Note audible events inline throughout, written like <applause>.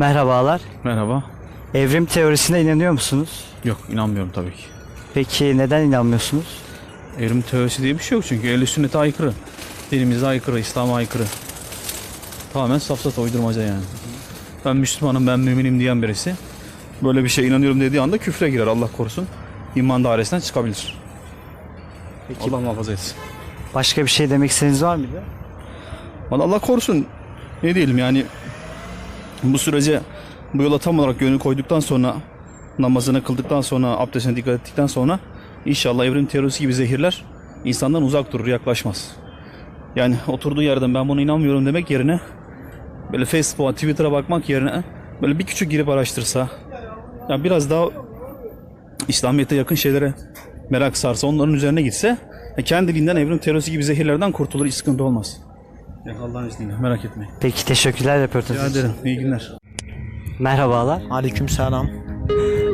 Merhabalar. Merhaba. Evrim teorisine inanıyor musunuz? Yok inanmıyorum tabii ki. Peki neden inanmıyorsunuz? Evrim teorisi diye bir şey yok çünkü ehl sünnete aykırı. Dinimize aykırı, İslam'a aykırı. Tamamen safsata uydurmaca yani. Ben Müslümanım, ben müminim diyen birisi böyle bir şeye inanıyorum dediği anda küfre girer Allah korusun. İman dairesinden çıkabilir. Peki Allah muhafaza etsin. başka bir şey demek istediğiniz var mıydı? Vallahi Allah korusun. Ne diyelim yani bu sürece bu yola tam olarak gönül koyduktan sonra namazını kıldıktan sonra abdestine dikkat ettikten sonra inşallah evrim teorisi gibi zehirler insandan uzak durur yaklaşmaz. Yani oturduğu yerden ben buna inanmıyorum demek yerine böyle Facebook'a Twitter'a bakmak yerine böyle bir küçük girip araştırsa yani biraz daha İslamiyet'e yakın şeylere merak sarsa onların üzerine gitse e, kendiliğinden evrim teorisi gibi zehirlerden kurtulur hiç sıkıntı olmaz. Yani Allah'ın izniyle merak etmeyin. Peki teşekkürler röportajınız Rica için. ederim. İyi günler. Merhabalar. Aleykümselam.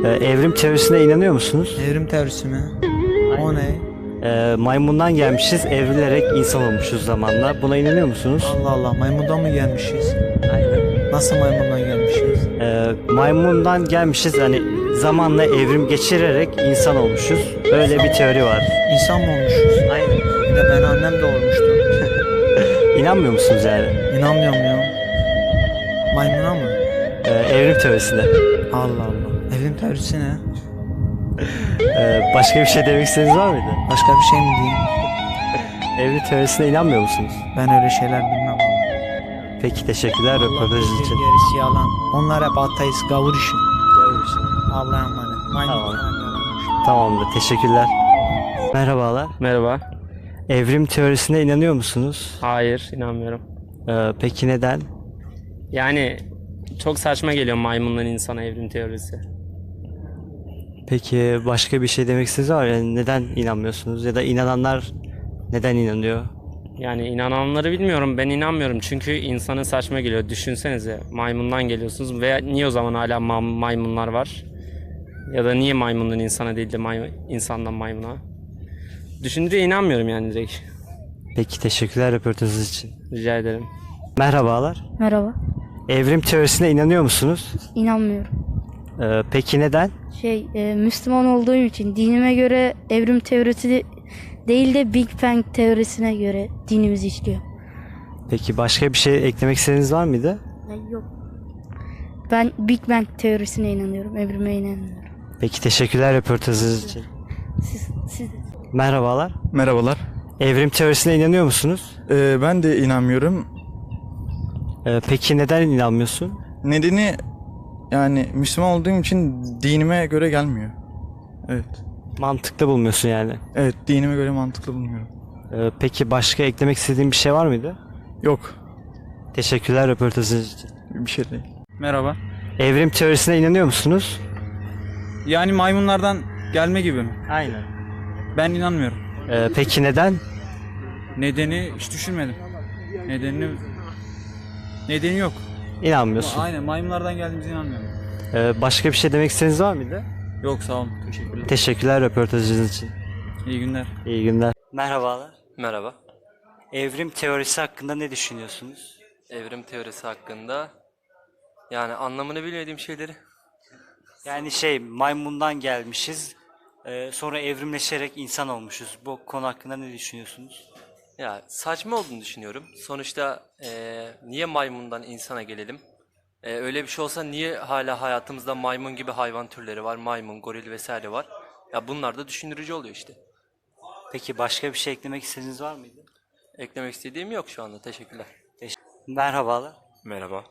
Ee, evrim teorisine inanıyor musunuz? Evrim teorisi mi? O ne? Ee, maymundan gelmişiz, evrilerek insan olmuşuz zamanla. Buna inanıyor musunuz? Allah Allah maymundan mı gelmişiz? Aynen. Nasıl maymundan gelmişiz? Ee, maymundan gelmişiz hani zamanla evrim geçirerek insan olmuşuz. Öyle bir teori var. İnsan mı olmuşuz? Aynen. Bir de ben annem doğurmuştu. İnanmıyor musunuz yani? İnanmıyorum ya. Maymuna mı? Ee, evrim teorisine. Allah Allah. Evrim teorisi ne? Ee, başka bir şey demek istediğiniz var mıydı? Başka bir şey mi diyeyim? Evrim teorisine inanmıyor musunuz? Ben öyle şeyler bilmem ama. Peki teşekkürler Allah bilir, için. gerisi yalan. Onlar hep ateist gavur işi. Allah'a emanet. Maymun Tamam. falan. Tamamdır. Teşekkürler. Merhabalar. Merhaba. Evrim teorisine inanıyor musunuz? Hayır, inanmıyorum. Ee, peki neden? Yani çok saçma geliyor maymundan insana evrim teorisi. Peki başka bir şey demek istediğiniz var mı? Yani neden inanmıyorsunuz? Ya da inananlar neden inanıyor? Yani inananları bilmiyorum. Ben inanmıyorum. Çünkü insana saçma geliyor. Düşünsenize maymundan geliyorsunuz veya niye o zaman hala ma- maymunlar var? Ya da niye maymundan insana değil de may- insandan maymuna? Düşününce inanmıyorum yani direkt. Peki teşekkürler röportajınız için. Rica ederim. Merhabalar. Merhaba. Evrim teorisine inanıyor musunuz? İnanmıyorum. Ee, peki neden? Şey, e, Müslüman olduğum için dinime göre evrim teorisi değil de Big Bang teorisine göre dinimiz işliyor. Peki başka bir şey eklemek istediğiniz var mıydı? yok. Ben Big Bang teorisine inanıyorum, evrime inanmıyorum. Peki teşekkürler röportajınız için. Siz, siz de. Merhabalar. Merhabalar. Evrim teorisine inanıyor musunuz? Ee, ben de inanmıyorum. Ee, peki neden inanmıyorsun? Nedeni yani Müslüman olduğum için dinime göre gelmiyor. Evet. Mantıklı bulmuyorsun yani. Evet dinime göre mantıklı bulmuyorum. Ee, peki başka eklemek istediğin bir şey var mıydı? Yok. Teşekkürler röportajınız için. Bir şey değil. Merhaba. Evrim teorisine inanıyor musunuz? Yani maymunlardan gelme gibi mi? Aynen. Ben inanmıyorum. Ee, peki neden? Nedeni hiç düşünmedim. Nedenini nedeni yok. İnanmıyorsun. Aynen maymunlardan geldiğimize inanmıyorum. Ee, başka bir şey demek istediğiniz var mıydı? Yok sağ olun. Teşekkürler. Teşekkürler röportajınız için. İyi günler. İyi günler. Merhabalar. Merhaba. Evrim teorisi hakkında ne düşünüyorsunuz? Evrim teorisi hakkında yani anlamını bilmediğim şeyleri Yani şey maymundan gelmişiz. Ee, sonra evrimleşerek insan olmuşuz. Bu konu hakkında ne düşünüyorsunuz? ya saçma olduğunu düşünüyorum. Sonuçta eee, niye maymundan insana gelelim? Eee, öyle bir şey olsa niye hala hayatımızda maymun gibi hayvan türleri var? Maymun, goril vesaire var. Ya bunlar da düşündürücü oluyor işte. Peki başka bir şey eklemek istediğiniz var mıydı? Eklemek istediğim yok şu anda. Teşekkürler. Merhabalar. Merhaba.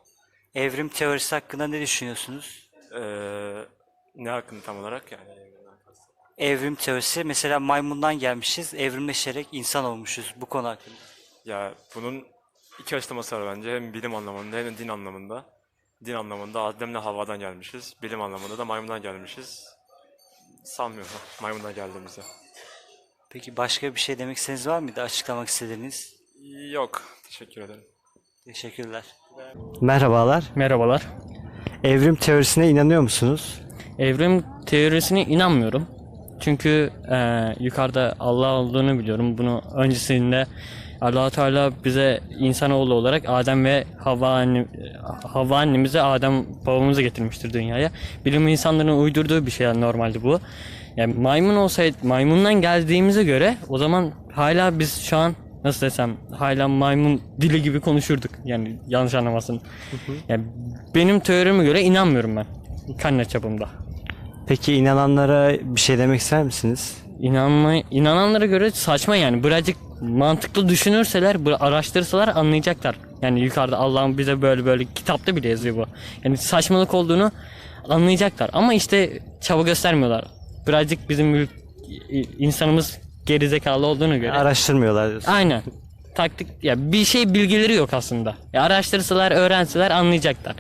Evrim teorisi hakkında ne düşünüyorsunuz? Ee, ne hakkında tam olarak yani? Evrim teorisi mesela maymundan gelmişiz, evrimleşerek insan olmuşuz bu konu hakkında. Ya bunun iki açıklaması var bence. Hem bilim anlamında hem de din anlamında. Din anlamında Adem'le Havva'dan gelmişiz. Bilim anlamında da maymundan gelmişiz. Sanmıyorum <laughs> maymundan geldiğimizi. Peki başka bir şey demek istediğiniz var mıydı? Açıklamak istediğiniz? Yok. Teşekkür ederim. Teşekkürler. Merhabalar. Merhabalar. Evrim teorisine inanıyor musunuz? Evrim teorisine inanmıyorum. Çünkü e, yukarıda Allah olduğunu biliyorum. Bunu öncesinde allah Teala bize insanoğlu olarak Adem ve Havva, anne, Havva annemizi Adem babamızı getirmiştir dünyaya. Bilim insanlarının uydurduğu bir şey normalde bu. Yani maymun olsaydı maymundan geldiğimize göre o zaman hala biz şu an nasıl desem hala maymun dili gibi konuşurduk. Yani yanlış anlamasın. Yani benim teorime göre inanmıyorum ben. Kendi çapımda. Peki inananlara bir şey demek ister misiniz? İnanma, inananlara göre saçma yani. Birazcık mantıklı düşünürseler, araştırsalar anlayacaklar. Yani yukarıda Allah'ın bize böyle böyle kitapta bile yazıyor bu. Yani saçmalık olduğunu anlayacaklar. Ama işte çaba göstermiyorlar. Birazcık bizim insanımız gerizekalı olduğunu göre. Araştırmıyorlar diyorsun. Aynen. Taktik ya bir şey bilgileri yok aslında. Ya araştırsalar, öğrenseler anlayacaklar.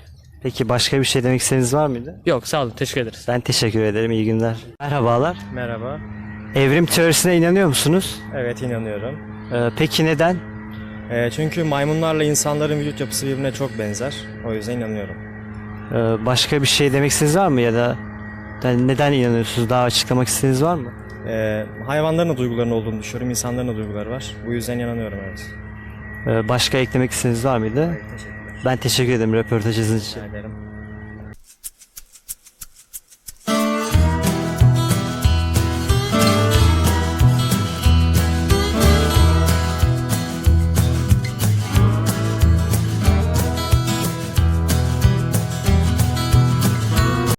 Peki başka bir şey demek istediğiniz var mıydı? Yok sağ olun teşekkür ederiz. Ben teşekkür ederim. İyi günler. Merhabalar. Merhaba. Evrim teorisine inanıyor musunuz? Evet inanıyorum. Ee, peki neden? Ee, çünkü maymunlarla insanların vücut yapısı birbirine çok benzer. O yüzden inanıyorum. Ee, başka bir şey demek istediğiniz var mı ya da yani neden inanıyorsunuz? Daha açıklamak istediğiniz var mı? Ee, hayvanların da duygularının olduğunu düşünüyorum. İnsanların da duyguları var. Bu yüzden inanıyorum evet. Ee, başka eklemek istediğiniz var mıydı? Teşekkürler. Ben teşekkür ederim röportajınız için. Rica ederim.